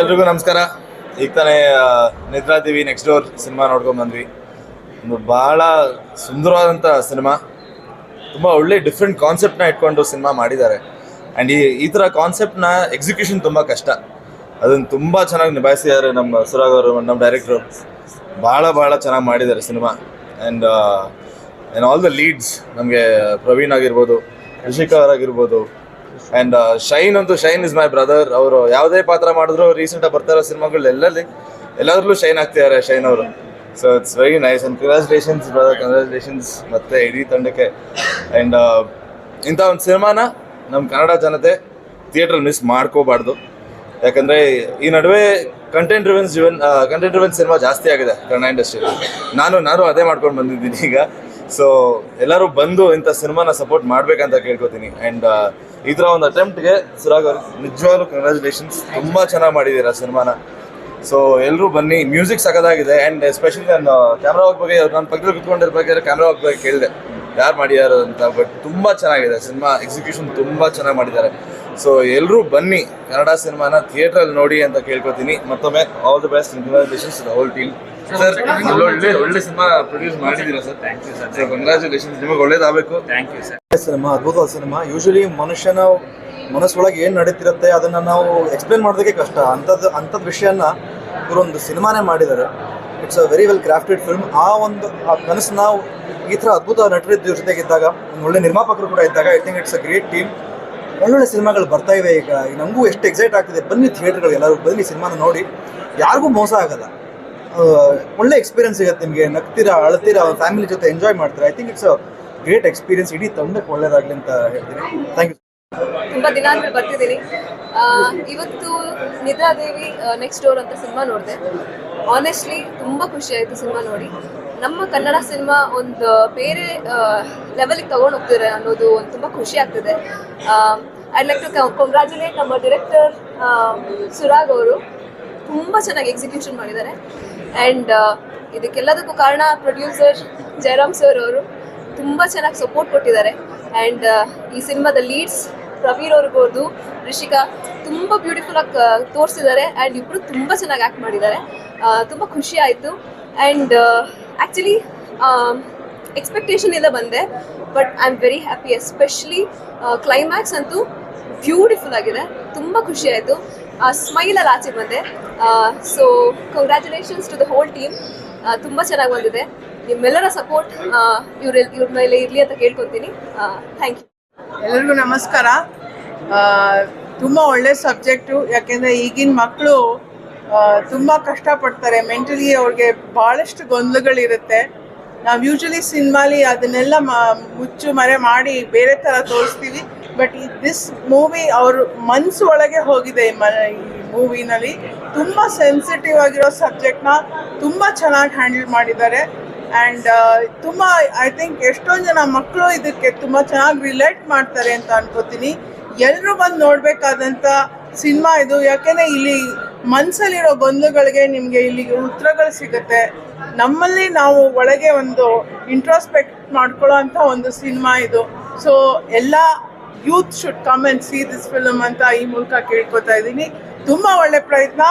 ಎಲ್ರಿಗೂ ನಮಸ್ಕಾರ. ಈಗ ತಾನೇ ನಿದ್ರಾ ದೇವಿ ನೆಕ್ಸ್ಟ್ ಡೋರ್ ಸಿನಿಮಾ ನೋಡ್ಕೊಂಡ್ ಬಂದ್ವಿ. ಒಂದು ಬಹಳ ಸುಂದರವಾದಂಥ ಸಿನಿಮಾ. ತುಂಬ ಒಳ್ಳೆ ಡಿಫ್ರೆಂಟ್ ಕಾನ್ಸೆಪ್ಟ್ನ ಇಟ್ಕೊಂಡು ಸಿನಿಮಾ ಮಾಡಿದ್ದಾರೆ. ಆ್ಯಂಡ್ ಈ ಈ ಥರ ಕಾನ್ಸೆಪ್ಟ್ನ ಎಕ್ಸಿಕ್ಯೂಷನ್ ತುಂಬ ಕಷ್ಟ. ಅದನ್ನು ತುಂಬ ಚೆನ್ನಾಗಿ ನಿಭಾಯಿಸಿದ್ದಾರೆ ನಮ್ಮ ಸುರಾಗ್ ಅವರು ನಮ್ಮ ಡೈರೆಕ್ಟ್ರು ಭಾಳ ಭಾಳ ಚೆನ್ನಾಗಿ ಮಾಡಿದ್ದಾರೆ cinema. And and all the leads ನಮಗೆ ಪ್ರವೀಣ್ ಆಗಿರ್ಬೋದು, ರಿಷಿಕಾ ಅವರಾಗಿರ್ಬೋದು ಆ್ಯಂಡ್ ಶೈನ್ ಅಂತೂ ಶೈನ್ ಇಸ್ ಮೈ ಬ್ರದರ್ ಅವರು ಯಾವುದೇ ಪಾತ್ರ ಮಾಡಿದ್ರು ರೀಸೆಂಟಾಗಿ ಬರ್ತಾ ಇರೋ ಸಿನಿಮಾಗಳು ಎಲ್ಲಲ್ಲಿ ಎಲ್ಲದ್ರಲ್ಲೂ ಶೈನ್ ಆಗ್ತಿದ್ದಾರೆ ಶೈನ್ ಅವರು. So it's very nice and congratulations brother congratulations ಮತ್ತೆ ಇಡೀ ತಂಡಕ್ಕೆ. ಅಂಡ್ ಇಂಥ ಒಂದು ಸಿನಿಮಾನ ನಮ್ಮ ಕನ್ನಡ ಜನತೆ ಥಿಯೇಟ್ರಲ್ಲಿ ಮಿಸ್ ಮಾಡ್ಕೋಬಾರ್ದು. ಯಾಕಂದರೆ ಈ ನಡುವೆ ಕಂಟೆಂಟ್ ರಿವೆನ್ಸ್ ಜೀವನ್ ಕಂಟೆಂಟ್ ರಿವೆನ್ಸ್ ಸಿನಿಮಾ ಜಾಸ್ತಿ ಆಗಿದೆ ಕನ್ನಡ ಇಂಡಸ್ಟ್ರಿಯಲ್ಲಿ ನಾನು ನಾನು ಅದೇ ಮಾಡ್ಕೊಂಡು ಬಂದಿದ್ದೀನಿ ಈಗ. ಸೊ ಎಲ್ಲರೂ ಬಂದು ಇಂಥ ಸಿನಿಮಾನ ಸಪೋರ್ಟ್ ಮಾಡ್ಬೇಕಂತ ಕೇಳ್ಕೊತೀನಿ. ಅಂಡ್ ಥರ ಒಂದು ಅಟೆಂಪ್ಟ್ಗೆ ಸುರಾಗ್ ಅವ್ರಿಗೆ ನಿಜವಾಗ್ಲೂ ಕಂಗ್ರ್ಯಾಚುಲೇಷನ್ಸ್ ತುಂಬ ಚೆನ್ನಾಗಿ ಮಾಡಿದ್ದೀರಾ ಸಿನಿಮಾನ. ಸೊ ಎಲ್ಲರೂ ಬನ್ನಿ. ಮ್ಯೂಸಿಕ್ ಸಕದಾಗಿದೆ ಆ್ಯಂಡ್ ಎಸ್ಪೆಷಲಿ ನಾನು ಕ್ಯಾಮ್ರಾ ಬಗ್ಗೆ ನನ್ನ ಪಕ್ಕದಲ್ಲಿ ಕುತ್ಕೊಂಡಿರ್ಬೇಕಾದ್ರೆ ಕ್ಯಾಮ್ರಾ ಬಗ್ಗೆ ಕೇಳಿದೆ. ಯಾರು ಮಾಡಿದಾರು ಅಂತ ಬಟ್ ತುಂಬ ಚೆನ್ನಾಗಿದೆ. ಸಿನಿಮಾ ಎಕ್ಸಿಕ್ಯೂಷನ್ ತುಂಬ ಚೆನ್ನಾಗಿ ಮಾಡಿದ್ದಾರೆ. ಸೊ ಎಲ್ಲರೂ ಬನ್ನಿ. ಕನ್ನಡ ಸಿನಿಮಾನ ಥಿಯೇಟ್ರಲ್ಲಿ ನೋಡಿ ಅಂತ ಕೇಳ್ಕೊತೀನಿ. ಮತ್ತೊಮ್ಮೆ all the best congratulations whole team sir ಒಳ್ಳೆ ಒಳ್ಳೆ ಸಿನಿಮಾ ಪ್ರೊಡ್ಯೂಸ್ ಮಾಡಿದ್ದೀರಾ sir? Thank you sir congratulations ನಿಮಗೆ ಒಳ್ಳೇದಾಗಬೇಕು. ಥ್ಯಾಂಕ್ ಯು ಸರ್ ಸಿನಿಮಾ ಅದ್ಭುತವಾದ ಸಿನಿಮಾ. ಯೂಶಲಿ ಮನುಷ್ಯನ ಮನಸ್ಸೊಳಗೆ ಏನು ನಡೀತಿರುತ್ತೆ ಅದನ್ನ ನಾವು ಎಕ್ಸ್ಪ್ಲೇನ್ ಮಾಡೋದಕ್ಕೆ ಕಷ್ಟ. ಅಂತದ್ ಅಂತದ್ ವಿಷಯನ ಇವರೊಂದು ಸಿನಿಮಾನೇ ಮಾಡಿದ್ದಾರೆ. It's a very well crafted film ಆ ಒಂದು ಆ ಕನಸು ನಾವು ಈ ಥರ ಅದ್ಭುತ ನಟರಿದ್ದ ಜೊತೆಗಿದ್ದಾಗ ಒಂದು ಒಳ್ಳೆ ನಿರ್ಮಾಪಕರು ಕೂಡ ಇದ್ದಾಗ I think it's a great team ಒಳ್ಳೊಳ್ಳೆ ಸಿನಿಮಾಗಳು ಬರ್ತಾ ಇವೆ ಈಗ. ನಮಗೂ ಎಷ್ಟು ಎಕ್ಸೈಟ್ ಆಗ್ತಿದೆ. ಬನ್ನಿ ಥಿಯೇಟರ್ಗಳು ಎಲ್ಲರೂ. ಬನ್ನಿ ಸಿನಿಮಾನ ನೋಡಿ. ಯಾರಿಗೂ ಮೋಸ ಆಗಲ್ಲ. ಒಳ್ಳೆ ಎಕ್ಸ್ಪೀರಿಯನ್ಸ್ ಸಿಗುತ್ತೆ ನಿಮಗೆ. ನಗ್ತೀರಾ, ಅಳ್ತೀರಾ ಫ್ಯಾಮಿಲಿ ಜೊತೆ ಎಂಜಾಯ್ ಮಾಡ್ತೀರಾ? I think it's great experience ಇಡೀ ತಂಡಕ್ಕೆ ಒಳ್ಳೇದಾಗಲಿ ಅಂತ ಹೇಳ್ತೀನಿ. ಥ್ಯಾಂಕ್ ಯು ತುಂಬ ದಿನ ಆದ್ಮೇಲೆ ಬರ್ತಿದ್ದೀನಿ ಇವತ್ತು ನಿದ್ರಾದೇವಿ ನೆಕ್ಸ್ಟ್ ಡೋರ್ ಅಂತ ಸಿನಿಮಾ ನೋಡಿದೆ. ಆನೆಸ್ಟ್ಲಿ ತುಂಬ ಖುಷಿ ಆಯಿತು ಸಿನಿಮಾ ನೋಡಿ. ನಮ್ಮ ಕನ್ನಡ ಸಿನಿಮಾ ಒಂದು ಬೇರೆ ಲೆವೆಲ್ಗೆ ತಗೊಂಡು ಹೋಗ್ತಿದ್ದಾರೆ ಅನ್ನೋದು ಒಂದು ತುಂಬ ಖುಷಿ ಆಗ್ತಿದೆ. ಐ ಲೈಕ್ ಟು ಕಂಗ್ರ್ಯಾಚುಲೇಟ್ ನಮ್ಮ ಡಿರೆಕ್ಟರ್ ಸುರಾಗ್ ಅವರು. ತುಂಬ ಚೆನ್ನಾಗಿ ಎಕ್ಸಿಕ್ಯೂಷನ್ ಮಾಡಿದ್ದಾರೆ. ಆ್ಯಂಡ್ ಇದಕ್ಕೆಲ್ಲದಕ್ಕೂ ಕಾರಣ ಪ್ರೊಡ್ಯೂಸರ್ ಜಯರಾಮ್ ಸರ್ ಅವರು ತುಂಬ ಚೆನ್ನಾಗಿ ಸಪೋರ್ಟ್ ಕೊಟ್ಟಿದ್ದಾರೆ. ಆ್ಯಂಡ್ ಈ ಸಿನಿಮಾದ ಲೀಡ್ಸ್ ಪ್ರವೀರ್ ಅವ್ರಿಗೋದು ರಿಷಿಕಾ ತುಂಬ ಬ್ಯೂಟಿಫುಲ್ ಆಗಿ ತೋರಿಸಿದ್ದಾರೆ. ಆ್ಯಂಡ್ ಇಬ್ಬರು ತುಂಬ ಚೆನ್ನಾಗಿ ಆ್ಯಕ್ಟ್ ಮಾಡಿದ್ದಾರೆ. ತುಂಬ ಖುಷಿ ಆಯಿತು. ಆ್ಯಂಡ್ ಆ್ಯಕ್ಚುಲಿ ಎಕ್ಸ್ಪೆಕ್ಟೇಷನ್ ಬಂದೆ. But I am very happy especially climax ಅಂತೂ ಬ್ಯೂಟಿಫುಲ್ ಆಗಿದೆ. ತುಂಬ ಖುಷಿ ಆಯಿತು. ಸ್ಮೈಲಲ್ಲಿ ಆಚೆ ಬಂದೆ. So congratulations to the whole team ತುಂಬ ಚೆನ್ನಾಗಿ ಬಂದಿದೆ. ನಿಮ್ಮೆಲ್ಲರ ಸಪೋರ್ಟ್ ಇವ್ರ ಇವ್ರ ಮೇಲೆ ಇರಲಿ ಅಂತ ಕೇಳ್ಕೊತೀನಿ. ಥ್ಯಾಂಕ್ ಯು ಎಲ್ಲರಿಗೂ ನಮಸ್ಕಾರ. ತುಂಬಾ ಒಳ್ಳೆ ಸಬ್ಜೆಕ್ಟು ಯಾಕೆಂದರೆ ಈಗಿನ ಮಕ್ಕಳು ತುಂಬ ಕಷ್ಟಪಡ್ತಾರೆ. ಮೆಂಟಲಿ ಅವ್ರಿಗೆ ಭಾಳಷ್ಟು ಗೊಂದಲಗಳಿರುತ್ತೆ. ನಾವು ಯೂಶಲಿ ಸಿನಿಮಾಲಿ ಅದನ್ನೆಲ್ಲ ಮುಚ್ಚು ಮರೆ ಮಾಡಿ ಬೇರೆ ಥರ ತೋರಿಸ್ತೀವಿ. ಬಟ್ ಈ ದಿಸ್ ಮೂವಿ ಅವ್ರ ಮನ್ಸು ಒಳಗೆ ಹೋಗಿದೆ ಈ ಮೂವಿನಲ್ಲಿ. ತುಂಬ ಸೆನ್ಸಿಟಿವ್ ಆಗಿರೋ ಸಬ್ಜೆಕ್ಟ್ನ ತುಂಬ ಚೆನ್ನಾಗಿ ಹ್ಯಾಂಡಲ್ ಮಾಡಿದ್ದಾರೆ. ಆ್ಯಂಡ್ ತುಂಬ ಐ ಥಿಂಕ್ ಎಷ್ಟೊಂದು ಜನ ಮಕ್ಕಳು ಇದಕ್ಕೆ ತುಂಬ ಚೆನ್ನಾಗಿ ರಿಲೇಟ್ ಮಾಡ್ತಾರೆ ಅಂತ ಅನ್ಕೋತೀನಿ. ಎಲ್ಲರೂ ಬಂದು ನೋಡಬೇಕಾದಂಥ ಸಿನಿಮಾ ಇದು. ಯಾಕೆಂದರೆ ಇಲ್ಲಿ ಮನಸ್ಸಲ್ಲಿರೋ ಬಂಧುಗಳಿಗೆ ನಿಮಗೆ ಇಲ್ಲಿ ಉತ್ತರಗಳು ಸಿಗುತ್ತೆ. ನಮ್ಮಲ್ಲಿ ನಾವು ಒಳಗೆ ಒಂದು ಇಂಟ್ರೋಸ್ಪೆಕ್ಟ್ ಮಾಡ್ಕೊಳ್ಳೋ ಅಂಥ ಒಂದು ಸಿನಿಮಾ ಇದು. ಸೊ ಎಲ್ಲ youth should come and see this film ಅಂತ ಈ ಮೂಲಕ ಕೇಳ್ಕೊತಾ ಇದ್ದೀನಿ. ತುಂಬ ಒಳ್ಳೆ ಪ್ರಯತ್ನ.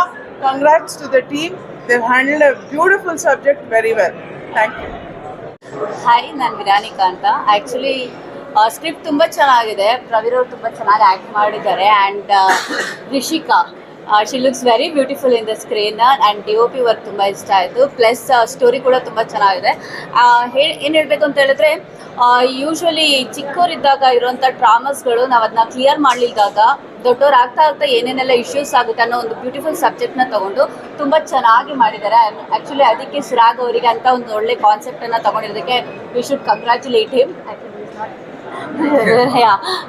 Congrats to the team they handle a beautiful subject very well thank you hi ನಾನು ವಿರಾನಿಕಾ ಅಂತ ಆ್ಯಕ್ಚುಲಿ ಸ್ಕ್ರಿಪ್ಟ್ ತುಂಬ ಚೆನ್ನಾಗಿದೆ. ಪ್ರವೀರ್ ಅವರು ತುಂಬ ಚೆನ್ನಾಗಿ ಆ್ಯಕ್ಟ್ ಮಾಡಿದ್ದಾರೆ. And Rishika. She looks very beautiful in the screen and D O P work ತುಂಬ ಇಷ್ಟ ಆಯಿತು. ಪ್ಲಸ್ ಸ್ಟೋರಿ ಕೂಡ ತುಂಬ ಚೆನ್ನಾಗಿದೆ. ಹೇಳಿ ಏನು ಹೇಳಬೇಕು ಅಂತ ಹೇಳಿದ್ರೆ ಯೂಶ್ವಲಿ ಚಿಕ್ಕವರಿದ್ದಾಗ ಇರುವಂಥ ಟ್ರಾಮಸ್ಗಳು ನಾವು ಅದನ್ನ ಕ್ಲಿಯರ್ ಮಾಡಲಿಲ್ದಾಗ ದೊಡ್ಡವ್ರು ಆಗ್ತಾ ಆಗ್ತಾ ಏನೇನೆಲ್ಲ ಇಶ್ಯೂಸ್ ಆಗುತ್ತೆ ಅನ್ನೋ ಒಂದು ಬ್ಯೂಟಿಫುಲ್ ಸಬ್ಜೆಕ್ಟ್ನ ತಗೊಂಡು ತುಂಬ ಚೆನ್ನಾಗಿ ಮಾಡಿದ್ದಾರೆ. ಆ್ಯಕ್ಚುಲಿ ಅದಕ್ಕೆ ಸುರಾಗ್ ಅವರಿಗೆ ಅಂತ ಒಂದು ಒಳ್ಳೆ ಕಾನ್ಸೆಪ್ಟನ್ನು ತೊಗೊಂಡಿರೋದಕ್ಕೆ we should congratulate him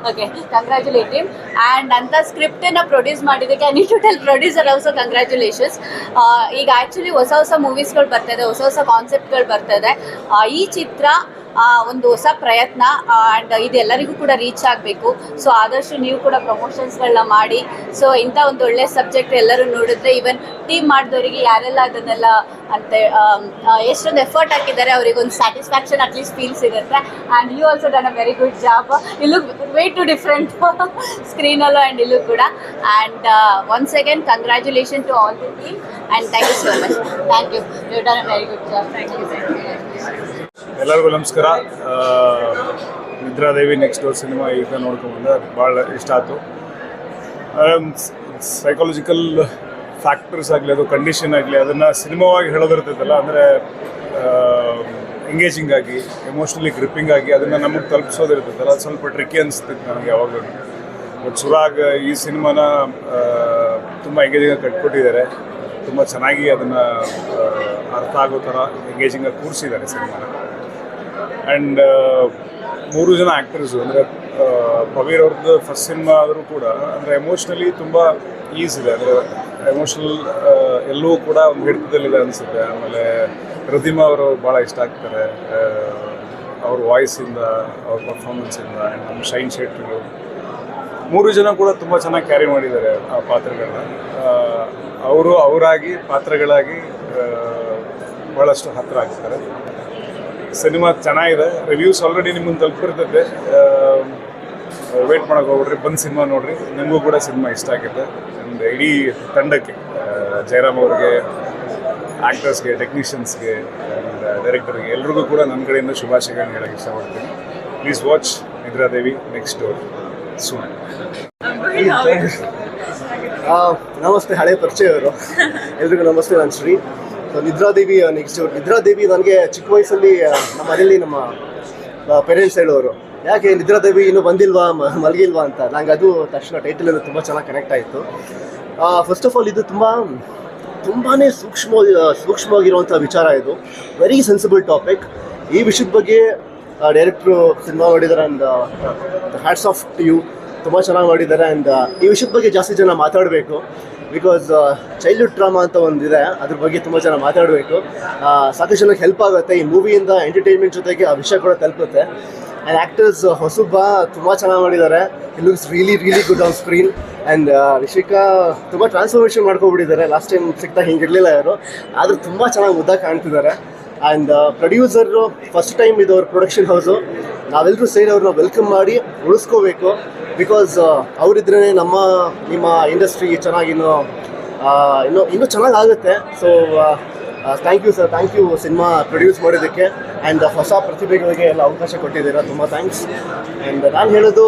okay congratulate him and ಅಂತ ಸ್ಕ್ರಿಪ್ಟನ್ನು ಪ್ರೊಡ್ಯೂಸ್ ಮಾಡಿದ್ದಕ್ಕೆ I need to tell producer also congratulations ಈಗ ಆ್ಯಕ್ಚುಲಿ ಹೊಸ ಹೊಸ ಮೂವೀಸ್ಗಳು ಇದೆ, ಹೊಸ ಹೊಸ ಕಾನ್ಸೆಪ್ಟ್ಗಳು ಇದೆ. ಈ ಚಿತ್ರ ಒಂದು ಹೊಸ ಪ್ರಯತ್ನ ಆ್ಯಂಡ್ ಇದೆಲ್ಲರಿಗೂ ಕೂಡ ರೀಚ್ ಆಗಬೇಕು. ಸೊ ಆದಷ್ಟು ನೀವು ಕೂಡ ಪ್ರಮೋಷನ್ಸ್ಗಳನ್ನ ಮಾಡಿ. ಸೊ ಇಂಥ ಒಂದು ಒಳ್ಳೆ ಸಬ್ಜೆಕ್ಟ್ ಎಲ್ಲರೂ ನೋಡಿದ್ರೆ ಈವನ್ ಟೀಮ್ ಮಾಡಿದವರಿಗೆ ಯಾರೆಲ್ಲ ಅದನ್ನೆಲ್ಲ ಅಂತ ಎಷ್ಟೊಂದು ಎಫರ್ಟ್ ಹಾಕಿದ್ದಾರೆ, ಅವರಿಗೆ ಒಂದು ಸ್ಯಾಟಿಸ್ಫ್ಯಾಕ್ಷನ್ ಅಟ್ಲೀಸ್ಟ್ ಫೀಲ್ಸ್ ಇರುತ್ತೆ. And you also done a very good job ಇಲ್ಲೂ ವೇ ಟು ಡಿಫ್ರೆಂಟ್ ಸ್ಕ್ರೀನಲ್ಲೂ ಆ್ಯಂಡ್ ಇಲ್ಲೂ ಕೂಡ. And once again congratulation to all the team and thank you so much thank you you done a very good job thank you ಎಲ್ಲರಿಗೂ ನಮಸ್ಕಾರ. ನಿದ್ರಾದೇವಿ next door cinema ಈಗ ನೋಡ್ಕೊಂಡ್ಬಂದೆ ಭಾಳ ಇಷ್ಟ ಆಯಿತು. ಸೈಕಾಲಜಿಕಲ್ ಫ್ಯಾಕ್ಟರ್ಸ್ ಆಗಲಿ ಅದು ಕಂಡೀಷನ್ ಆಗಲಿ ಅದನ್ನು ಸಿನಿಮಾವಾಗಿ ಹೇಳೋದಿರ್ತೈತಲ್ಲ, ಅಂದರೆ ಎಂಗೇಜಿಂಗ್ ಆಗಿ ಎಮೋಷ್ನಲಿ ಗ್ರಿಪ್ಪಿಂಗ್ ಆಗಿ ಅದನ್ನು ನಮಗೆ ತಲುಪಿಸೋದಿರ್ತೈತಲ್ಲ, ಅದು ಸ್ವಲ್ಪ ಟ್ರಿಕ್ಕಿ ಅನಿಸ್ತಿತ್ತು ನನಗೆ ಯಾವಾಗಲೂ. ಬಟ್ ಸುರಾಗ ಈ ಸಿನಿಮಾನ ತುಂಬ ಎಂಗೇಜಿಂಗ್ ಆಗಿ ಕಟ್ಕೊಟ್ಟಿದ್ದಾರೆ ತುಂಬ ಚೆನ್ನಾಗಿ ಅದನ್ನು ಅರ್ಥ ಆಗೋ ಥರ ಎಂಗೇಜಿಂಗಾಗಿ ಕೂರಿಸಿದ್ದಾರೆ ಸಿನಿಮಾನ. ಆ್ಯಂಡ್ ಮೂರು ಜನ ಆ್ಯಕ್ಟರ್ಸು ಅಂದರೆ ಪವೀರ್ ಅವ್ರದ್ದು ಫಸ್ಟ್ ಸಿನಿಮಾ ಆದರೂ ಕೂಡ, ಅಂದರೆ ಎಮೋಷ್ನಲಿ ತುಂಬ ಈಸ್ ಇದೆ. ಅಂದರೆ ಎಮೋಷ್ನಲ್ ಎಲ್ಲೂ ಕೂಡ ಒಂದು ಹಿಡಿತದಲ್ಲಿದೆ ಅನಿಸುತ್ತೆ. ಆಮೇಲೆ ಪ್ರತಿಮಾ ಅವರು ಭಾಳ ಇಷ್ಟ ಆಗ್ತಾರೆ. ಅವ್ರ ವಾಯ್ಸಿಂದ ಅವ್ರ ಪರ್ಫಾರ್ಮೆನ್ಸಿಂದ ಆ್ಯಂಡ್ ನಮ್ಮ ಶೈನ್ ಶೆಟ್ಟರು. ಮೂರು ಜನ ಕೂಡ ತುಂಬ ಚೆನ್ನಾಗಿ ಕ್ಯಾರಿ ಮಾಡಿದ್ದಾರೆ ಆ ಪಾತ್ರಗಳನ್ನ. ಅವರು ಅವರಾಗಿ, ಪಾತ್ರಗಳಾಗಿ ಭಾಳಷ್ಟು ಹತ್ತಿರ ಆಗ್ತಾರೆ. ಸಿನಿಮಾ ಚೆನ್ನಾಗಿದೆ. ರಿವ್ಯೂಸ್ ಆಲ್ರೆಡಿ ನಿಮ್ಮನ್ನು ತಲುಪಿರ್ತೈತೆ. ವೇಟ್ ಮಾಡೋಕೆ ಹೋಗ್ಬಿಡ್ರಿ ಬಂದು ಸಿನಿಮಾ ನೋಡ್ರಿ. ನಿಮಗೂ ಕೂಡ ಸಿನಿಮಾ ಇಷ್ಟ ಆಗುತ್ತೆ. ಆ್ಯಂಡ್ ಇಡೀ ತಂಡಕ್ಕೆ ಜಯರಾಮ್ ಅವ್ರಿಗೆ ಆ್ಯಕ್ಟರ್ಸ್ಗೆ ಟೆಕ್ನಿಷಿಯನ್ಸ್ಗೆ ಡೈರೆಕ್ಟರ್ಗೆ ಎಲ್ರಿಗೂ ಕೂಡ ನನ್ನ ಕಡೆಯಿಂದ ಶುಭಾಶಯಗಳನ್ನ ಹೇಳಕ್ಕೆ ಇಷ್ಟಪಡ್ತೀನಿ. Please watch Nidradevi next door ಆ, ನಮಸ್ತೆ ಹಳೆ ಪರಿಚಯವರು ಎಲ್ರಿಗೂ ನಮಸ್ತೆ ನಾನು ಶ್ರೀ. ನಿದ್ರಾದೇವಿ ನೆಕ್ಸ್ಟ್ ನಿದ್ರಾದೇವಿ ನನಗೆ ಚಿಕ್ಕ ವಯಸ್ಸಲ್ಲಿ ನಮ್ಮ ಮನೇಲಿ ನಮ್ಮ ಪೇರೆಂಟ್ಸ್ ಹೇಳೋರು, ಯಾಕೆ ನಿದ್ರಾದೇವಿ ಇನ್ನೂ ಬಂದಿಲ್ವಾ ಮಲಗಿಲ್ವಾ ಅಂತ? ನಂಗೆ ಅದು ತಕ್ಷಣ ಟೈಟಲ್ ಎಲ್ಲ ತುಂಬ ಚೆನ್ನಾಗಿ ಕನೆಕ್ಟ್ ಆಯಿತು. ಫಸ್ಟ್ ಆಫ್ ಆಲ್ ಇದು ತುಂಬ ತುಂಬಾ ಸೂಕ್ಷ್ಮ ಸೂಕ್ಷ್ಮವಾಗಿರುವಂಥ ವಿಚಾರ ಇದು. ವೆರಿ ಸೆನ್ಸಿಬಲ್ ಟಾಪಿಕ್ ಈ ವಿಷಯದ ಬಗ್ಗೆ ಡೈರೆಕ್ಟ್ರು ಸಿನಿಮಾ ಮಾಡಿದ್ದಾರೆ ಅಂಡ್ ಹ್ಯಾಟ್ಸ್ ಆಫ್ ಯು ತುಂಬ ಚೆನ್ನಾಗಿ ಮಾಡಿದ್ದಾರೆ ಆ್ಯಂಡ್ ಈ ವಿಷಯದ ಬಗ್ಗೆ ಜಾಸ್ತಿ ಜನ ಮಾತಾಡಬೇಕು. ಬಿಕಾಸ್ ಚೈಲ್ಡ್ಹುಡ್ ಡ್ರಾಮಾ ಅಂತ ಒಂದಿದೆ ಅದ್ರ ಬಗ್ಗೆ ತುಂಬ ಜನ ಮಾತಾಡಬೇಕು. ಸಾಕಷ್ಟು ಜನಕ್ಕೆ ಹೆಲ್ಪ್ ಆಗುತ್ತೆ. ಈ ಮೂವಿಯಿಂದ ಎಂಟರ್ಟೈನ್ಮೆಂಟ್ ಜೊತೆಗೆ ಆ ವಿಷಯ ಕೂಡ ತಲುಪುತ್ತೆ. ಆ್ಯಂಡ್ ಆ್ಯಕ್ಟರ್ಸ್ ಹೊಸಬ್ಬ ತುಂಬ ಚೆನ್ನಾಗಿ ಮಾಡಿದ್ದಾರೆ. It looks really really good on screen and Rishika ತುಂಬ ಟ್ರಾನ್ಸ್ಫಾರ್ಮೇಷನ್ ಮಾಡ್ಕೊಬಿಟ್ಟಿದ್ದಾರೆ ಲಾಸ್ಟ್ ಟೈಮ್ ಸಿಕ್ತಾ ಹಿಂಗಿರಲಿಲ್ಲ ಯಾರು. ಆದರೂ ತುಂಬ ಚೆನ್ನಾಗಿ ಮುದ್ದಾಗಿ ಕಾಣ್ತಿದ್ದಾರೆ. ಆ್ಯಂಡ್ ಪ್ರೊಡ್ಯೂಸರು ಫಸ್ಟ್ ಟೈಮ್ ಇದು ಅವ್ರ ಪ್ರೊಡಕ್ಷನ್ ಹೌಸು ನಾವೆಲ್ಲರೂ ಸೇರಿ ಅವ್ರನ್ನ ವೆಲ್ಕಮ್ ಮಾಡಿ ಉಳಿಸ್ಕೋಬೇಕು. ಬಿಕಾಸ್ ಅವರಿದ್ರೇ ನಮ್ಮ, ನಿಮ್ಮ ಇಂಡಸ್ಟ್ರಿ ಚೆನ್ನಾಗಿನ್ನು ಇನ್ನೂ ಇನ್ನೂ ಚೆನ್ನಾಗಿ ಆಗುತ್ತೆ so thank you sir thank you cinema produce ಮಾಡೋದಕ್ಕೆ ಆ್ಯಂಡ್ ಹೊಸ ಪ್ರತಿಭೆಗಳಿಗೆ ಎಲ್ಲ ಅವಕಾಶ ಕೊಟ್ಟಿದ್ದೀರಾ. ತುಂಬ ಥ್ಯಾಂಕ್ಸ್ ಆ್ಯಂಡ್ ನಾನು ಹೇಳೋದು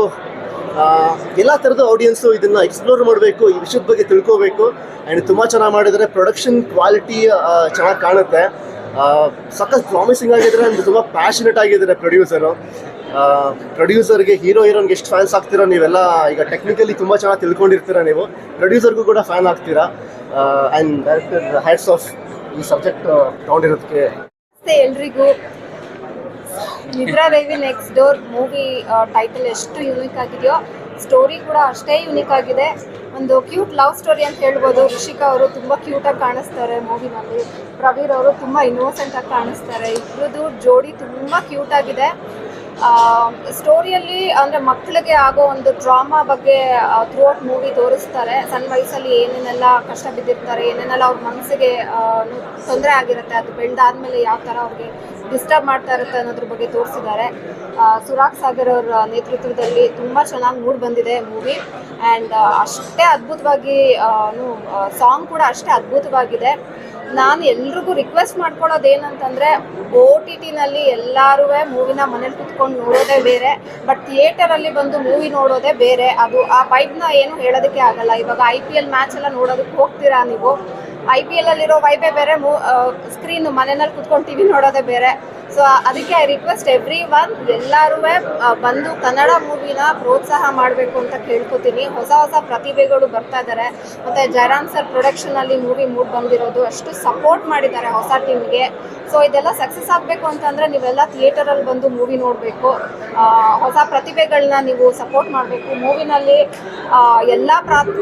ಎಲ್ಲ ಥರದ ಆಡಿಯನ್ಸು ಇದನ್ನು ಎಕ್ಸ್ಪ್ಲೋರ್ ಮಾಡಬೇಕು, ಈ ವಿಷಯದ ಬಗ್ಗೆ ತಿಳ್ಕೋಬೇಕು. ಆ್ಯಂಡ್ ತುಂಬ ಚೆನ್ನಾಗಿ ಮಾಡಿದರೆ ಪ್ರೊಡಕ್ಷನ್ ಕ್ವಾಲಿಟಿ ಚೆನ್ನಾಗಿ ಕಾಣುತ್ತೆ. ಸಖತ್ ಪ್ರಾಮಿಸಿಂಗ್ ಆಗಿದ್ದಾರೆ. ಆ್ಯಂಡ್ ತುಂಬ ಪ್ಯಾಷನೆಟ್ ಆಗಿದ್ದಾರೆ ಪ್ರೊಡ್ಯೂಸರು ಪ್ರೊಡ್ಯೂಸರ್ಗೆ, ಹೀರೋ, ಹೀರೋನ್ಗೆ ಎಷ್ಟು ಫ್ಯಾನ್ಸ್ ಆಗ್ತೀರಾ ನೀವೆಲ್ಲ? ಈಗ ಟೆಕ್ನಿಕಲಿ ತುಂಬ ಚೆನ್ನಾಗಿ ತಿಳ್ಕೊಂಡಿರ್ತೀರಾ ನೀವು. ಪ್ರೊಡ್ಯೂಸರ್ಗೂ ಕೂಡ ಫ್ಯಾನ್ ಆಗ್ತೀರಾ. ಆ್ಯಂಡ್ ಡೈರೆಕ್ಟರ್ ಹ್ಯಾಟ್ಸ್ ಆಫ್ ಈ ಸಬ್ಜೆಕ್ಟ್ ತೊಗೊಂಡಿರೋದಕ್ಕೆ. ಎಲ್ರಿಗೂ. Nidradevi next door movie title ಎಷ್ಟು ಯೂನಿಕ್ ಆಗಿದೆಯೋ ಸ್ಟೋರಿ ಕೂಡ ಅಷ್ಟೇ ಯೂನಿಕ್ ಆಗಿದೆ. ಒಂದು ಕ್ಯೂಟ್ ಲವ್ ಸ್ಟೋರಿ ಅಂತ ಹೇಳ್ಬೋದು. ಋಷಿಕಾ ಅವರು ತುಂಬ ಕ್ಯೂಟಾಗಿ ಕಾಣಿಸ್ತಾರೆ ಮೂವಿನಲ್ಲಿ ಪ್ರವೀರ್ ಅವರು ತುಂಬ ಇನ್ನೋಸೆಂಟ್ ಆಗಿ ಕಾಣಿಸ್ತಾರೆ. ಇಬ್ಬರದು ಜೋಡಿ ತುಂಬ ಕ್ಯೂಟ್ ಆಗಿದೆ. ಸ್ಟೋರಿಯಲ್ಲಿ ಅಂದರೆ ಮಕ್ಕಳಿಗೆ ಆಗೋ ಒಂದು ಡ್ರಾಮಾ ಬಗ್ಗೆ ಥ್ರೂ ಔಟ್ ಮೂವಿ ತೋರಿಸ್ತಾರೆ. ಸಣ್ಣ ವಯಸ್ಸಲ್ಲಿ ಏನೇನೆಲ್ಲ ಕಷ್ಟ ಬಿದ್ದಿರ್ತಾರೆ, ಏನೇನೆಲ್ಲ ಅವ್ರ ಮನಸ್ಸಿಗೆ ತೊಂದರೆ ಆಗಿರುತ್ತೆ, ಅದು ಬೆಳೆದಾದ್ಮೇಲೆ ಯಾವ ಥರ ಅವ್ರಿಗೆ ಡಿಸ್ಟರ್ಬ್ ಮಾಡ್ತಾ ಇರುತ್ತೆ ಅನ್ನೋದ್ರ ಬಗ್ಗೆ ತೋರಿಸಿದ್ದಾರೆ. ಸುರಾಗ್ ಸಾಗರ್ ಅವರ ನೇತೃತ್ವದಲ್ಲಿ ತುಂಬ ಚೆನ್ನಾಗಿ ಮೂಡ್ ಬಂದಿದೆ ಮೂವಿ ಆ್ಯಂಡ್ ಅಷ್ಟೇ ಅದ್ಭುತವಾಗಿ ಸಾಂಗ್ ಕೂಡ ಅಷ್ಟೇ ಅದ್ಭುತವಾಗಿದೆ. ನಾನು ಎಲ್ರಿಗೂ ರಿಕ್ವೆಸ್ಟ್ ಮಾಡ್ಕೊಳ್ಳೋದು ಏನಂತಂದರೆ ಓ ಟಿ ಟಿನಲ್ಲಿ ಎಲ್ಲರೂ ಮೂವಿನ ಮನೇಲಿ ಕುತ್ಕೊಂಡು ನೋಡೋದೇ ಬೇರೆ ಬಟ್ ಥಿಯೇಟರಲ್ಲಿ ಬಂದು ಮೂವಿ ನೋಡೋದೇ ಬೇರೆ. ಅದು ಆ ವೈಬ್ನ ಏನು ಹೇಳೋದಕ್ಕೆ ಆಗಲ್ಲ. ಇವಾಗ ಐ ಪಿ ಎಲ್ ಮ್ಯಾಚ್ ಎಲ್ಲ ನೋಡೋದಕ್ಕೆ ಹೋಗ್ತೀರಾ ನೀವು? ಐ ಪಿ ಎಲ್ ಅಲ್ಲಿರೋ ವೈಬೇ ಬೇರೆ ಸ್ಕ್ರೀನ್ ಮನೆಯಲ್ಲಿ ಕುತ್ಕೊಂಡು ಟಿವಿ ನೋಡೋದೇ ಬೇರೆ. ಸೊ ಅದಕ್ಕೆ ಐ ರಿಕ್ವೆಸ್ಟ್ ಎವ್ರಿ ಒನ್ ಎಲ್ಲರೂ ಬಂದು ಕನ್ನಡ ಮೂವಿನ ಪ್ರೋತ್ಸಾಹ ಮಾಡಬೇಕು ಅಂತ ಕೇಳ್ಕೊತೀನಿ. ಹೊಸ ಹೊಸ ಪ್ರತಿಭೆಗಳು ಬರ್ತಾ ಇದ್ದಾರೆ ಮತ್ತು ಜಯರಾಮ್ ಸರ್ ಪ್ರೊಡಕ್ಷನಲ್ಲಿ ಮೂವಿ ಮೂಡ್ ಬಂದಿರೋದು, ಅಷ್ಟು ಸಪೋರ್ಟ್ ಮಾಡಿದ್ದಾರೆ ಹೊಸ ಟೀಮ್ಗೆ ಸೊ ಇದೆಲ್ಲ ಸಕ್ಸಸ್ ಆಗಬೇಕು ಅಂತಂದರೆ ನೀವೆಲ್ಲ ಥಿಯೇಟರಲ್ಲಿ ಬಂದು ಮೂವಿ ನೋಡಬೇಕು. ಹೊಸ ಪ್ರತಿಭೆಗಳನ್ನ ನೀವು ಸಪೋರ್ಟ್ ಮಾಡಬೇಕು. ಮೂವಿನಲ್ಲಿ ಎಲ್ಲ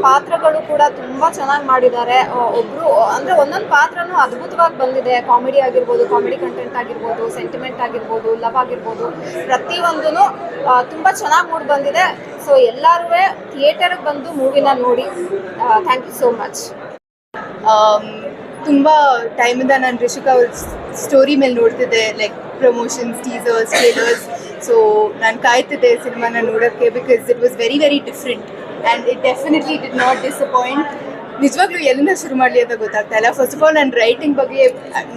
ಪಾತ್ರಗಳು ಕೂಡ ತುಂಬ ಚೆನ್ನಾಗಿ ಮಾಡಿದ್ದಾರೆ. ಒಬ್ಬರು ಅಂದರೆ ಒಂದೊಂದು ಪಾತ್ರನೂ ಅದ್ಭುತವಾಗಿ ಬಂದಿದೆ. ಕಾಮಿಡಿ ಆಗಿರ್ಬೋದು ಕಾಮಿಡಿ ಕಂಟೆಂಟ್ ಆಗಿರ್ಬೋದು ಸೆಂಟಿಮೆಂಟ್ ಆಗಿರ್ಬೋದು ಲವ್ ಆಗಿರ್ಬೋದು ಪ್ರತಿಯೊಂದೂ ತುಂಬ ಚೆನ್ನಾಗಿ ಮೂಡ್ ಬಂದಿದೆ. ಸೊ ಎಲ್ಲರೂ ಥಿಯೇಟರ್ಗೆ ಬಂದು ಮೂವಿನ ನೋಡಿ. ಥ್ಯಾಂಕ್ ಯು ಸೋ ಮಚ್ ತುಂಬ ಟೈಮಿಂದ ನಾನು ರಿಷಿಕಾ ಅವ್ರ ಸ್ಟೋರಿ ಮೇಲೆ ನೋಡ್ತಿದ್ದೆ like promotions teasers trailers so ನಾನು ಕಾಯ್ತಿದ್ದೆ ಸಿನಿಮಾನ ನೋಡೋಕ್ಕೆ because it was very very different and it definitely did not disappoint ನಿಜವಾಗ್ಲೂ ಎಲ್ಲಿಂದ ಶುರು ಮಾಡಲಿ ಅಂತ ಗೊತ್ತಾಗ್ತಾ ಇಲ್ಲ. ಫಸ್ಟ್ ಆಫ್ ಆಲ್ ನಾನು ರೈಟಿಂಗ್ ಬಗ್ಗೆ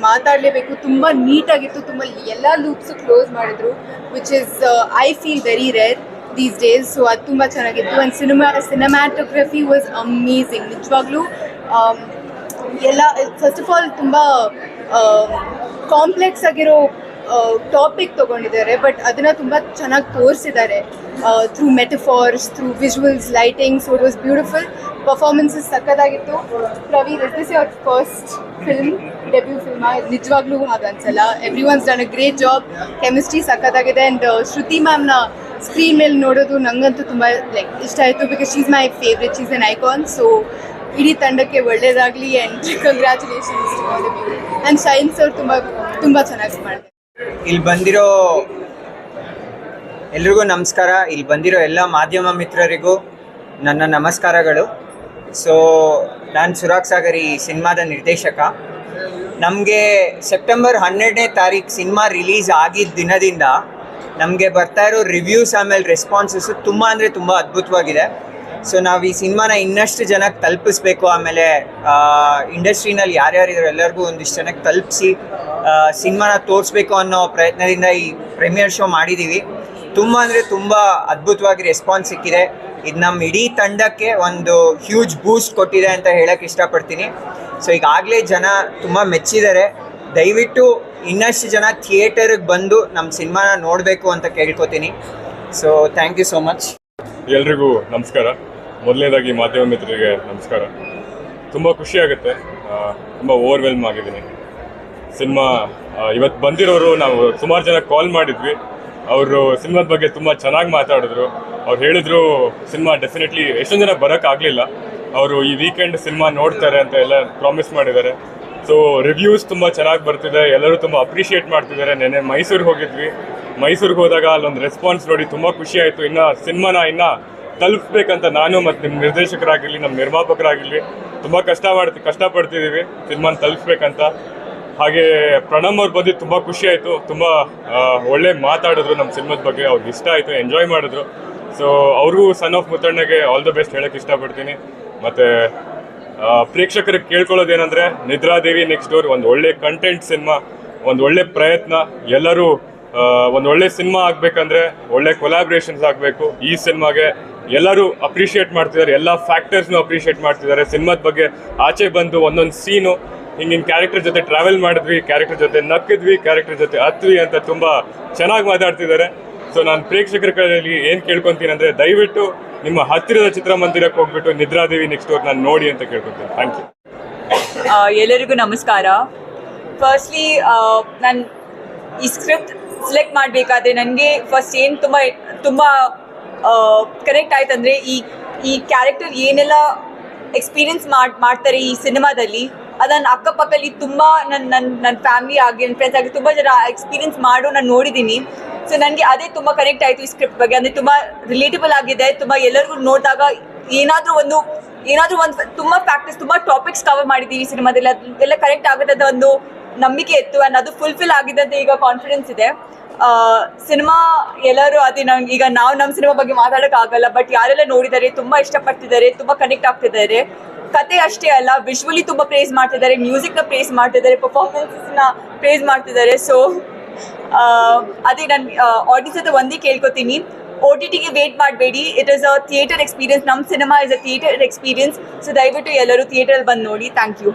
ಮಾತಾಡಲೇಬೇಕು. ತುಂಬ ನೀಟಾಗಿತ್ತು ತುಂಬ ಎಲ್ಲ ಲೂಪ್ಸು ಕ್ಲೋಸ್ ಮಾಡಿದ್ರು which is I feel very rare these days so ಅದು ತುಂಬ ಚೆನ್ನಾಗಿತ್ತು. And cinema cinematography was amazing ನಿಜವಾಗ್ಲೂ ಎಲ್ಲ ಫಸ್ಟ್ ಆಫ್ ಆಲ್ ತುಂಬ ಕಾಂಪ್ಲೆಕ್ಸ್ ಆಗಿರೋ ಟಾಪಿಕ್ ತಗೊಂಡಿದ್ದಾರೆ ಬಟ್ ಅದನ್ನು ತುಂಬ ಚೆನ್ನಾಗಿ ತೋರಿಸಿದ್ದಾರೆ. Through metaphors through visuals lighting so it was beautiful performances ಸಕ್ಕತ್ತಾಗಿತ್ತು Praveer is this your first film debut film ನಿಜವಾಗ್ಲೂ ಹಾಗನ್ಸಲ್ಲ everyone's done a great job chemistry ಸಕ್ಕತ್ತಾಗಿದೆ ಆ್ಯಂಡ್ ಶ್ರುತಿ ಮ್ಯಾಮ್ನ ಸ್ಕ್ರೀನ್ ಮೇಲೆ ನೋಡೋದು ನನಗಂತೂ ತುಂಬ ಲೈಕ್ ಇಷ್ಟ ಆಯಿತು because is my favourite she's an icon so ಇಡೀ ತಂಡಕ್ಕೆ ಒಳ್ಳೇದಾಗಲಿ ಆ್ಯಂಡ್ ಕಂಗ್ರ್ಯಾಚುಲೇಷನ್ಸ್ ಆ್ಯಂಡ್ ಸೈನ್ಸ್ ಅವ್ರು ತುಂಬ ತುಂಬ ಚೆನ್ನಾಗಿ ಮಾಡಿದೆ ಇಲ್ಲಿ ಬಂದಿರೋ ಎಲ್ರಿಗೂ ನಮಸ್ಕಾರ. ಇಲ್ಲಿ ಬಂದಿರೋ ಎಲ್ಲ ಮಾಧ್ಯಮ ಮಿತ್ರರಿಗೂ ನನ್ನ ನಮಸ್ಕಾರಗಳು. ಸೊ ನಾನು ಸುರಾಗ್ ಸಾಗರ್ ಈ ಸಿನಿಮಾದ ನಿರ್ದೇಶಕ. ನಮಗೆ ಸೆಪ್ಟೆಂಬರ್ ಹನ್ನೆರಡನೇ ತಾರೀಕು ಸಿನಿಮಾ ರಿಲೀಸ್ ಆಗಿದ್ದ ದಿನದಿಂದ ನಮಗೆ ಬರ್ತಾ ಇರೋ ರಿವ್ಯೂಸ್ ಆಮೇಲೆ ರೆಸ್ಪಾನ್ಸಸ್ಸು ತುಂಬ ಅಂದರೆ ತುಂಬ ಅದ್ಭುತವಾಗಿದೆ. ಸೊ ನಾವು ಈ ಸಿನಿಮಾನ ಇನ್ನಷ್ಟು ಜನಕ್ಕೆ ತಲುಪಿಸ್ಬೇಕು. ಆಮೇಲೆ ಇಂಡಸ್ಟ್ರಿನಲ್ಲಿ ಯಾರ್ಯಾರಿದ್ರು ಎಲ್ಲರಿಗೂ ಒಂದಿಷ್ಟು ಜನಕ್ಕೆ ತಲುಪಿಸಿ ಸಿನಿಮಾನ ತೋರಿಸ್ಬೇಕು ಅನ್ನೋ ಪ್ರಯತ್ನದಿಂದ ಈ ಪ್ರೀಮಿಯರ್ ಶೋ ಮಾಡಿದ್ದೀವಿ ತುಂಬ ಅಂದರೆ ತುಂಬ ಅದ್ಭುತವಾಗಿ ರೆಸ್ಪಾನ್ಸ್ ಸಿಕ್ಕಿದೆ. ಇದು ನಮ್ಮ ಇಡೀ ತಂಡಕ್ಕೆ ಒಂದು ಹ್ಯೂಜ್ ಬೂಸ್ಟ್ ಕೊಟ್ಟಿದೆ ಅಂತ ಹೇಳಕ್ಕೆ ಇಷ್ಟಪಡ್ತೀನಿ. ಸೊ ಈಗಾಗಲೇ ಜನ ತುಂಬ ಮೆಚ್ಚಿದ್ದಾರೆ. ದಯವಿಟ್ಟು ಇನ್ನಷ್ಟು ಜನ ಥಿಯೇಟರ್ಗೆ ಬಂದು ನಮ್ಮ ಸಿನಿಮಾನ ನೋಡಬೇಕು ಅಂತ ಕೇಳ್ಕೊತೀನಿ. So thank you so much ಎಲ್ರಿಗೂ ನಮಸ್ಕಾರ. ಮೊದಲನೇದಾಗಿ ಮಾಧ್ಯಮ ಮಿತ್ರರಿಗೆ ನಮಸ್ಕಾರ. ತುಂಬ ಖುಷಿಯಾಗುತ್ತೆ ತುಂಬ ಓವರ್ವೆಲ್ಮ್ ಆಗಿದ್ದೀನಿ. ಸಿನಿಮಾ ಇವತ್ತು ಬಂದಿರೋರು ನಾವು ಸುಮಾರು ಜನ ಕಾಲ್ ಮಾಡಿದ್ವಿ. ಅವರು ಸಿನಿಮಾದ ಬಗ್ಗೆ ತುಂಬ ಚೆನ್ನಾಗಿ ಮಾತಾಡಿದ್ರು. ಅವ್ರು ಹೇಳಿದ್ರು ಸಿನಿಮಾ ಡೆಫಿನೆಟ್ಲಿ ಎಷ್ಟೊಂದು ಜನ ಬರೋಕ್ಕಾಗಲಿಲ್ಲ ಅವರು ಈ ವೀಕೆಂಡ್ ಸಿನಿಮಾ ನೋಡ್ತಾರೆ ಅಂತ ಎಲ್ಲ ಪ್ರಾಮಿಸ್ ಮಾಡಿದ್ದಾರೆ. ಸೊ ರಿವ್ಯೂಸ್ ತುಂಬ ಚೆನ್ನಾಗಿ ಬರ್ತಿದೆ. ಎಲ್ಲರೂ ತುಂಬ ಅಪ್ರಿಷಿಯೇಟ್ ಮಾಡ್ತಿದ್ದಾರೆ. ನೆನ್ನೆ ಮೈಸೂರಿಗೆ ಹೋಗಿದ್ವಿ. ಮೈಸೂರಿಗೆ ಹೋದಾಗ ಅಲ್ಲೊಂದು ರೆಸ್ಪಾನ್ಸ್ ನೋಡಿ ತುಂಬ ಖುಷಿ ಆಯಿತು. ಇನ್ನು ಸಿನಿಮಾನ ಇನ್ನು ತಲುಪಿಸ್ಬೇಕಂತ ನಾನು ಮತ್ತು ನಿಮ್ಮ ನಿರ್ದೇಶಕರಾಗಿರಲಿ, ನಮ್ಮ ನಿರ್ಮಾಪಕರಾಗಿರಲಿ ತುಂಬ ಕಷ್ಟ ಮಾಡ್ತಿ ಕಷ್ಟಪಡ್ತಿದ್ದೀವಿ. ಸಿನಿಮಾನ ತಲುಪಿಸ್ಬೇಕಂತ. ಹಾಗೆ ಪ್ರಣಮ್ ಅವ್ರು ಬಂದು ತುಂಬ ಖುಷಿ ಆಯಿತು. ತುಂಬ ಒಳ್ಳೆ ಮಾತಾಡಿದ್ರು ನಮ್ಮ ಸಿನಿಮಾದ ಬಗ್ಗೆ. ಅವ್ರಿಗೆ ಇಷ್ಟ ಆಯಿತು, ಎಂಜಾಯ್ ಮಾಡಿದ್ರು. ಸೊ ಅವ್ರಿಗೂ ಸನ್ ಆಫ್ ಮುತ್ತಣ್ಣಗೆ ಆಲ್ ದ ಬೆಸ್ಟ್ ಹೇಳಕ್ಕೆ ಇಷ್ಟಪಡ್ತೀನಿ. ಮತ್ತು ಪ್ರೇಕ್ಷಕರಿಗೆ ಕೇಳ್ಕೊಳ್ಳೋದೇನೆಂದರೆ, ನಿದ್ರಾದೇವಿ ನೆಕ್ಸ್ಟ್ ಡೋರ್ ಒಂದು ಒಳ್ಳೆ ಕಂಟೆಂಟ್ ಸಿನಿಮಾ, ಒಂದು ಒಳ್ಳೆ ಪ್ರಯತ್ನ. ಎಲ್ಲರೂ ಒಂದು ಒಳ್ಳೆ ಸಿನಿಮಾ ಆಗಬೇಕಂದ್ರೆ, ಒಳ್ಳೆ ಕೊಲಾಬ್ರೇಷನ್ಸ್ ಆಗಬೇಕು. ಈ ಸಿನಿಮಾಗೆ ಎಲ್ಲರೂ ಅಪ್ರಿಷಿಯೇಟ್ ಮಾಡ್ತಿದ್ದಾರೆ, ಎಲ್ಲ ಫ್ಯಾಕ್ಟರ್ಸ್ನು ಅಪ್ರಿಷಿಯೇಟ್ ಮಾಡ್ತಿದ್ದಾರೆ. ಸಿನಿಮಾದ ಬಗ್ಗೆ ಆಚೆ ಬಂದು ಒಂದೊಂದು ಸೀನು ಹಿಂಗಿನ ಕ್ಯಾರೆಕ್ಟರ್ ಜೊತೆ ಟ್ರಾವೆಲ್ ಮಾಡಿದ್ವಿ ಕ್ಯಾರೆಕ್ಟರ್ ಜೊತೆ ನಕ್ಕಿದ್ವಿ ಕ್ಯಾರೆಕ್ಟರ್ ಜೊತೆ ಹತ್ವಿ ಅಂತ ತುಂಬ ಚೆನ್ನಾಗಿ ಮಾತಾಡ್ತಿದ್ದಾರೆ. ಸೊ ನಾನು ಪ್ರೇಕ್ಷಕರ ಕಡೆಯಲ್ಲಿ ಏನು ಕೇಳ್ಕೊತೀನಿ ಅಂದರೆ ದಯವಿಟ್ಟು ನಿಮ್ಮ ಹತ್ತಿರದ ಚಿತ್ರಮಂದಿರಕ್ಕೆ ಹೋಗ್ಬಿಟ್ಟು ನಿದ್ರಾದೇವಿ ನೆಕ್ಸ್ಟ್ ವರ್ಕ್ ನಾನು ನೋಡಿ ಅಂತ ಕೇಳ್ಕೊತೀನಿ. ಥ್ಯಾಂಕ್ ಯು ಎಲ್ಲರಿಗೂ ನಮಸ್ಕಾರ. ಫಸ್ಟ್ಲಿ ನಾನು ಈ ಸ್ಕ್ರಿಪ್ಟ್ ಸೆಲೆಕ್ಟ್ ಮಾಡಬೇಕಾದ್ರೆ ನನಗೆ ಫಸ್ಟ್ ಏನು ತುಂಬ ತುಂಬ ಕನೆಕ್ಟ್ ಆಯ್ತಂದ್ರೆ ಈ ಈ ಕ್ಯಾರೆಕ್ಟರ್ ಏನೆಲ್ಲ ಎಕ್ಸ್ಪೀರಿಯನ್ಸ್ ಮಾಡಿ, ಮಾಡ್ತಾರೆ ಈ ಸಿನಿಮಾದಲ್ಲಿ ಅದನ್ನ ಅಕ್ಕಪಕ್ಕಲ್ಲಿ ತುಂಬ ನನ್ನ ನನ್ನ ನನ್ನ ಫ್ಯಾಮಿಲಿ ಆಗಿ ನನ್ನ ಫ್ರೆಂಡ್ಸ್ ಆಗಿ ತುಂಬ ಜನ ಎಕ್ಸ್ಪೀರಿಯನ್ಸ್ ಮಾಡೋ ನಾನು ನೋಡಿದ್ದೀನಿ ಸೊ ನನಗೆ ಅದೇ ತುಂಬ ಕನೆಕ್ಟ್ ಆಯಿತು ಈ ಸ್ಕ್ರಿಪ್ಟ್ ಬಗ್ಗೆ. ಅಂದರೆ ತುಂಬ ರಿಲೇಟಬಲ್ ಆಗಿದೆ, ತುಂಬ ಎಲ್ಲರಿಗೂ ನೋಡಿದಾಗ ಏನಾದರೂ ಒಂದು ಏನಾದರೂ ಒಂದು, ತುಂಬ ಫ್ಯಾಕ್ಟರ್ಸ್ ತುಂಬ ಟಾಪಿಕ್ಸ್ ಕವರ್ ಮಾಡಿದ್ದೀವಿ ಸಿನಿಮಾದಲ್ಲಿ ಅದೆಲ್ಲ ಕರೆಕ್ಟ್ ಆಗುತ್ತೆ ಒಂದು ನಂಬಿಕೆ ಇತ್ತು ಆ್ಯಂಡ್ ಅದು ಫುಲ್ಫಿಲ್ ಆಗಿದೆ ಅಂತ ಈಗ ಕಾನ್ಫಿಡೆನ್ಸ್ ಇದೆ. ಸಿನಿಮಾ ಎಲ್ಲರೂ ಅದೇ ನಂಗೆ ಈಗ ನಾವು ನಮ್ಮ ಸಿನಿಮಾ ಬಗ್ಗೆ ಮಾತಾಡೋಕ್ಕಾಗಲ್ಲ ಬಟ್ ಯಾರೆಲ್ಲ ನೋಡಿದ್ದಾರೆ ತುಂಬ ಇಷ್ಟಪಡ್ತಿದ್ದಾರೆ ತುಂಬ ಕನೆಕ್ಟ್ ಆಗ್ತಿದ್ದಾರೆ ಕತೆ ಅಷ್ಟೇ ಅಲ್ಲ ವಿಶ್ವಲಿ ತುಂಬ ಪ್ರೇಸ್ ಮಾಡ್ತಿದ್ದಾರೆ ಮ್ಯೂಸಿಕ್ನ ಪ್ರೇಸ್ ಮಾಡ್ತಿದ್ದಾರೆ ಪರ್ಫಾರ್ಮೆನ್ಸ್ನ ಪ್ರೇಸ್ ಮಾಡ್ತಿದ್ದಾರೆ ಸೊ ಅದೇ ನಾನು ಆಡಿಯನ್ಸ್ ಹತ್ರ ಒಂದೇ ಕೇಳ್ಕೊತೀನಿ. ಓ ಟಿ ಟಿಗೆ ವೇಟ್ ಮಾಡಬೇಡಿ. It is a theatre experience ನಮ್ಮ cinema is a theatre experience so ದಯವಿಟ್ಟು ಎಲ್ಲರೂ ಥಿಯೇಟರ್ ಬಂದು ನೋಡಿ. Thank you